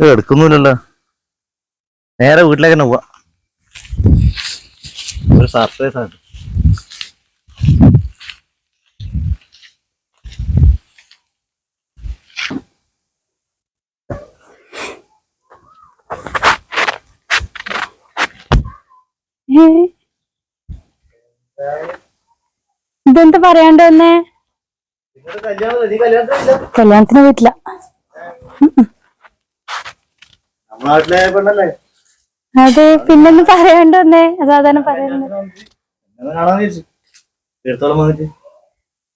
ഇത് എടുക്കുന്നില്ലല്ലോ നേരെ വീട്ടിലേക്ക് തന്നെ പോവാ. ഒരു സർപ്രൈസ് ആണ്. ഇതെന്ത് പറയാണ്ട് തന്നെ കല്യാണത്തിന് പോയിട്ടില്ല. അത് പിന്നൊന്നും പറയാണ്ട് വന്നേ. സാധാരണ പറയുന്നത്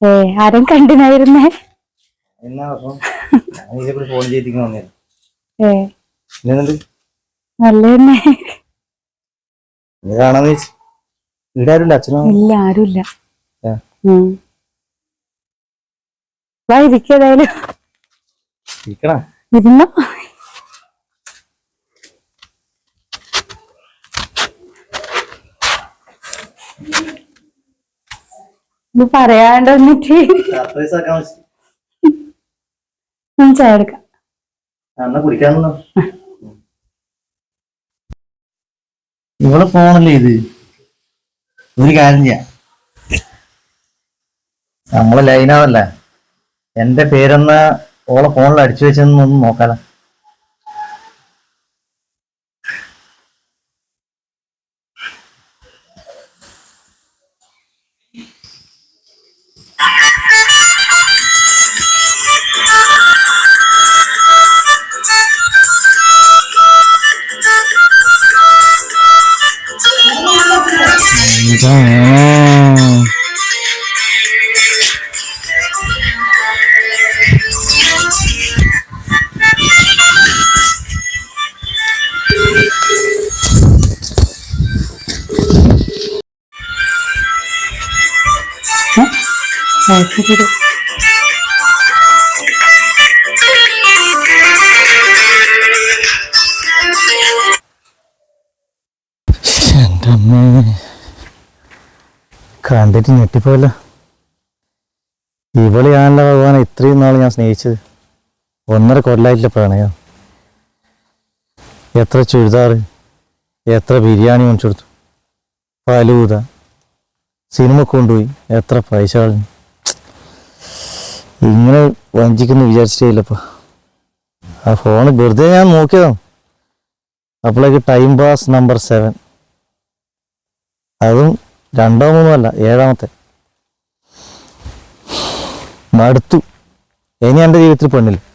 ഏ ആരും കണ്ടിനായിരുന്നേ ഇല്ല ആരുമില്ല. വാ ഇരിക്കേതായാലും ഇരിക്കണ? ഇരുന്നോ? ഇത് പറയാണ്ട് വന്നിട്ട്. ഞാൻ ചായ എടുക്കാം. ഫോണല്ലേ ഇത്? ഒരു കാര്യം ചെയ്യാം. നമ്മളെ ലൈനാവല്ല എന്റെ പേരെന്ന ഓളെ ഫോണിൽ അടിച്ചു ഒന്ന് നോക്കാലോ. 이게 어? 어, 크기도. 스탠드맨. കണ്ടിട്ട് ഞെട്ടിപ്പോയല്ലോ. ഇവളെയാണല്ലോ ഭഗവാനെ ഇത്രയും നാൾ ഞാൻ സ്നേഹിച്ചത്. ഒന്നര കൊല്ലായിട്ടില്ല പ്രണയം. എത്ര ചുരിദാർ എത്ര ബിരിയാണി ഒന്നിച്ചു കൊടുത്തു. ഫലൂത സിനിമ കൊണ്ടുപോയി എത്ര പൈസ ഇങ്ങനെ വഞ്ചിക്കുന്നു വിചാരിച്ചിട്ടില്ലപ്പോ ആ ഫോണ് വെറുതെ ഞാൻ നോക്കിയതാണ് അപ്പോഴേക്ക് ടൈം പാസ് നമ്പർ സെവൻ. അതും രണ്ടോ മൂന്നോ അല്ല ഏഴാമത്തെ. മടുത്തു. ഇനി എന്റെ ജീവിതത്തിൽ പെണ്ണില്ല.